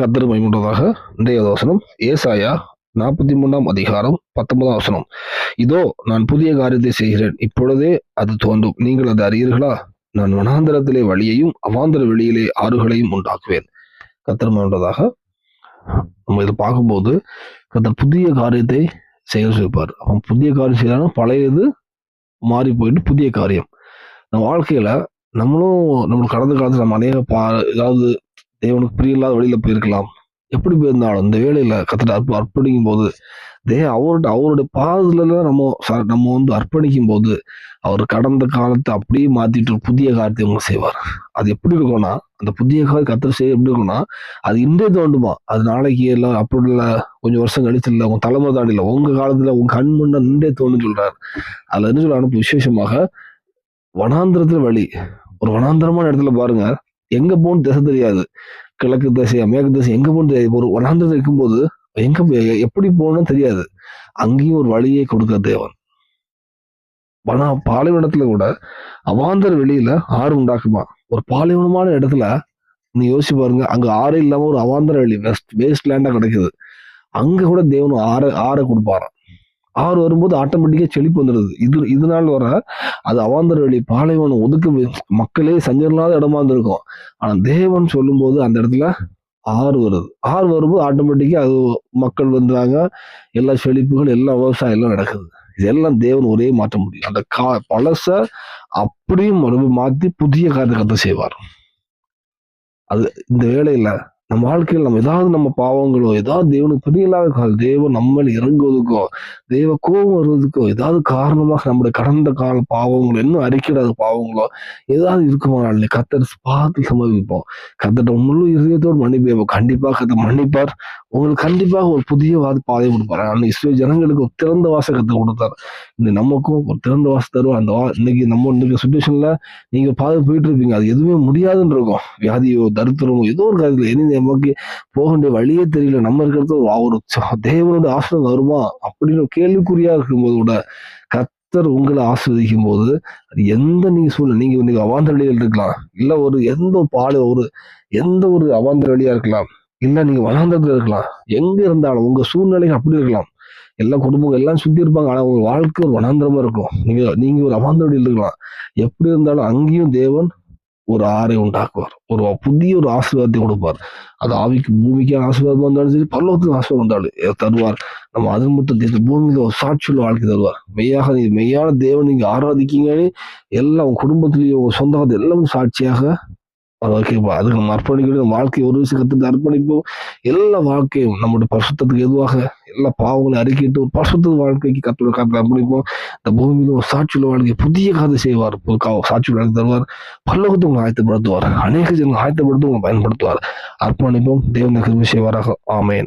கத்தர் மைமுண்டதாக இன்றைய வசனம். ஏசாயா நாற்பத்தி மூணாம் அதிகாரம் பத்தொன்பதாம் வசனம். இதோ நான் புதிய காரியத்தை செய்கிறேன். இப்பொழுதே அது தோன்றும். நீங்கள் அதை அறியீர்களா? நான் வனாந்தரத்திலே வழியையும் அவாந்தர வெளியிலே ஆறுகளையும் உண்டாக்குவேன். கத்தர் மைமுண்டதாக நம்ம இதை பார்க்கும்போது கத்தர் புதிய காரியத்தை செய்ய சொல்லிப்பார் அவன் புதிய காரியம் செய்யறானா? பழையது மாறி போயிட்டு புதிய காரியம். நம்ம வாழ்க்கையில நம்மளும் நம்மளுக்கு கடந்த காலத்தில் நம்ம அநேக பா ஏதாவது தேவனுக்கு பிரியமில்லாத வழியில் போயிருக்கலாம். எப்படி போயிருந்தாலும் இந்த வேலையில் கத்துட்டு அற்ப அர்ப்பணிக்கும் போது தே அவர்கிட்ட அவருடைய பாதத்துல நம்ம ச- நம்ம வந்து அர்ப்பணிக்கும் போது அவர் கடந்த காலத்தை அப்படியே மாத்திட்டு புதிய காரியத்தை அவங்க செய்வார். அது எப்படி இருக்கும்னா அந்த புதிய கால கத்திர செய்ய எப்படி இருக்கும்னா அது இன்றே தோண்டுமா அது நாளைக்கு எல்லாம் அப்படி இல்லை கொஞ்சம் வருஷம் கழிச்சு இல்லை உங்க தலைமுறை தாண்டி உங்கள் உங்க காலத்துல உங்க கண் முன்ன நின்றே தோணுன்னு சொல்றாரு. அதுல என்ன சொல்றாரு? விசேஷமாக வனாந்திரத்துல வழி ஒரு வனாந்திரமான இடத்துல பாருங்க எங்க போகணும் திசை தெரியாது. கிழக்கு திசையா மேற்கு திசை எங்க போகணும் தெரியாது. ஒரு வனாந்திரத்தில் இருக்கும்போது எங்க போ- எ- எப்படி போகணும்னு தெரியாது. அங்கேயும் ஒரு வழியை கொடுக்க தேவன். வனா பாலைவனத்துல கூட அவாந்தர் வெளியில ஆறு உண்டாக்குமா. ஒரு பாலைவனமான இடத்துல நீ யோசிச்சு பாருங்க அங்க ஆறு இல்லாம ஒரு அவாந்தர வெளி வெஸ்ட் வேஸ்ட் லேண்டா கிடைக்குது. அங்க கூட தேவன் ஆறு ஆறை கொடுப்பாராம். ஆறு வரும்போது ஆட்டோமேட்டிக்காக செழிப்பு வந்துடுது இது இதனால் வர அது அவாந்தர் வழி பாலைவனம் ஒதுக்க மக்களே சஞ்சரில்லாத இடமா இருந்திருக்கும். ஆனால் தேவன் சொல்லும்போது அந்த இடத்துல ஆறு வருது. ஆறு வரும்போது ஆட்டோமேட்டிக்காக அது மக்கள் வந்துறாங்க. எல்லா செழிப்புகள் எல்லா விவசாயம் எல்லாம் நடக்குது. இதெல்லாம் தேவன் ஒரே மாற்ற முடியும் அந்த கா பழச அப்படியும் மறுபடியும் புதிய காரியத்தை செய்வார். அது இந்த வேலையில நம்ம வாழ்க்கையில் நம்ம ஏதாவது நம்ம பாவங்களோ ஏதாவது தேவனுக்கு தெரியலாத கால தேவன் நம்மள இறங்குவதுக்கோ தேவ கோபம் வருவதுக்கோ ஏதாவது காரணமாக நம்முடைய கடந்த கால பாவங்களோ இன்னும் அறிக்கையிடாத பாவங்களோ ஏதாவது இருக்குமானால் கத்தர் பார்த்து சமர்ப்பிப்போம். கத்தட்ட முழு இதயத்தோடு மன்னிப்போம் கண்டிப்பாக கத்த மன்னிப்பார். உங்களுக்கு கண்டிப்பாக ஒரு புதிய வாத பாதை கொடுப்பார். ஆனால் இஸ்ரோ ஜனங்களுக்கு ஒரு திறந்த வாசை கத்து கொடுத்தாரு. இந்த நமக்கும் ஒரு திறந்த வாசம் தருவோம் அந்த வா இன்னைக்கு நம்ம இன்னைக்கு சுச்சுவேஷன்ல நீங்க பாதை போயிட்டு இருப்பீங்க. அது எதுவுமே முடியாதுன்னு இருக்கும். வியாதியோ தரித்திரமோ ஏதோ ஒரு காரியத்துல இனி நமக்கு போக வேண்டிய வழியே தெரியல. நம்ம இருக்கிறது ஒரு தேவனுடைய வருமா? அப்படின்னு கேள்விக்குறியா இருக்கும்போது கூட கத்தர் உங்களை ஆஸ்வதிக்கும் போது அது எந்த நீங்க சூழ்நிலை நீங்க நீங்க அவாந்தர வழியில் இருக்கலாம். இல்ல ஒரு எந்த ஒரு பாடு ஒரு எந்த ஒரு அவாந்தர வழியா இருக்கலாம். இல்ல நீங்க வனாந்தரத்துல இருக்கலாம். எங்க இருந்தாலும் உங்க சூழ்நிலை அப்படி இருக்கலாம். எல்லா குடும்பங்கள் எல்லாம் சுத்தி இருப்பாங்க. ஆனா உங்க வாழ்க்கை ஒரு வனாந்திரமா இருக்கும். நீங்க நீங்க ஒரு அவாந்தர வழியில் இருக்கலாம். எப்படி இருந்தாலும் அங்கேயும் தேவன் ஒரு ஆறை உண்டாக்குவார். ஒரு புதிய ஒரு ஆசீர்வாதத்தை கொடுப்பார். அது ஆவிக்கு பூமிக்கான ஆசீர்வாதம் வந்தாலும் சரி பல்லவத்துக்கு ஆசீர்வாதம் வந்தாலும் தருவார். நம்ம அது மட்டும் இந்த பூமியில ஒரு சாட்சியுள்ள வாழ்க்கை தருவார். மெய்யாக நீ மெய்யான தேவன் நீங்க ஆராதிக்கீங்கன்னு எல்லாம் உங்க குடும்பத்திலேயும் உங்க சொந்த எல்லாம் சாட்சியாக அது ஓகேப்பா அதுக்கு நம்ம அர்ப்பணிக்கணும். வாழ்க்கை ஒரு விஷயம் கத்துட்டு அர்ப்பணிப்போம். எல்லா வாழ்க்கையும் நம்முடைய பரிசுத்தத்துக்கு எதுவாக எல்லா பாவங்களையும் அறிக்கிட்டு ஒரு பரிசுத்த வாழ்க்கைக்கு கத்தோட காத்து அர்ப்பணிப்போம். இந்த பூமியில ஒரு சாட்சியுள்ள வாழ்க்கை புதிய கதை செய்வார். கா- சாட்சியுள்ள வாழ்க்கை தருவார். பல்லவத்தை உங்களை ஆயத்தப்படுத்துவார். அநேக ஜனங்கள் ஆயத்தப்படுத்தி உங்களை பயன்படுத்துவார். அர்ப்பணிப்போம். தேவனுக்கு செய்வாராக. ஆமேன்.